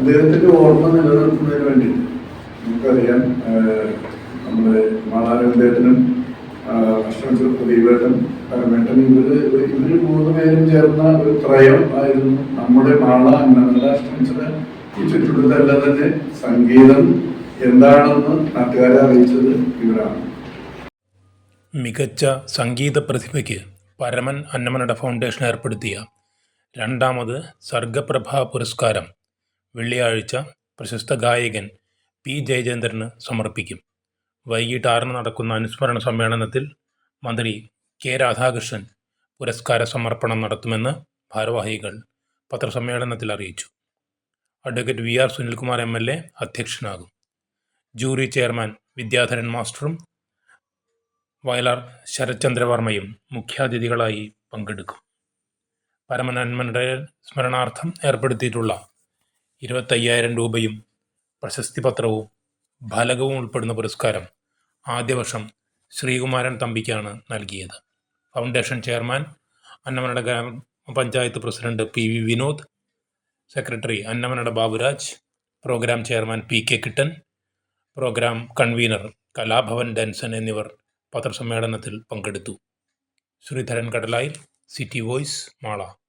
അദ്ദേഹത്തിന്റെ ഓർമ്മ നിലനിർത്തുന്നതിന് വേണ്ടി നമുക്കറിയാം നമ്മുടെ മാതാരവിന്ദേട്ടനും അഷ്ടമിത്ര പ്രദീപേട്ടൻ പരമേട്ടൻ ഇവർ ഇവർ മൂന്ന് പേരും ചേർന്ന ഒരു ത്രയം ആയിരുന്നു. നമ്മുടെ മാള അന്നമല അഷ്ടമിച്ചത് ഈ ചുറ്റുപാടത്തെല്ലാം തന്നെ സംഗീതം എന്താണെന്ന് നാട്ടുകാരെ അറിയിച്ചത് ഇവരാണ് മികച്ച സംഗീത പ്രതിഭയ്ക്ക് പരമൻ അന്നമനട ഫൗണ്ടേഷൻ ഏർപ്പെടുത്തിയ രണ്ടാമത് സർഗപ്രഭ പുരസ്കാരം വെള്ളിയാഴ്ച പ്രശസ്ത ഗായകൻ പി ജയചന്ദ്രന് സമർപ്പിക്കും. വൈകിട്ട് ആറിന് നടക്കുന്ന അനുസ്മരണ സമ്മേളനത്തിൽ മന്ത്രി കെ രാധാകൃഷ്ണൻ പുരസ്കാര സമർപ്പണം നടത്തുമെന്ന് ഭാരവാഹികൾ പത്രസമ്മേളനത്തിൽ അറിയിച്ചു. Advocate V R Sunilkumar M L A അധ്യക്ഷനാകും. Jury chairman Vidyadharan മാസ്റ്ററും വയലാർ ശരത്ചന്ദ്രവർമ്മയും മുഖ്യാതിഥികളായി പങ്കെടുക്കും. പരമനന്മയുടെ സ്മരണാർത്ഥം ഏർപ്പെടുത്തിയിട്ടുള്ള ഇരുപത്തയ്യായിരം രൂപയും പ്രശസ്തി പത്രവും ഫലകവും ഉൾപ്പെടുന്ന പുരസ്കാരം ആദ്യ വർഷം ശ്രീകുമാരൻ തമ്പിക്കാണ് നൽകിയത്. ഫൗണ്ടേഷൻ ചെയർമാൻ അന്നമനട ഗ്രാമപഞ്ചായത്ത് president P V Vinod secretary Annamanada Baburaj programme chairman P K Kittan programme convenor Kalabhavan Denson എന്നിവർ പത്രസമ്മേളനത്തിൽ പങ്കെടുത്തു. Sreedharan Kadalayil city voice Mala.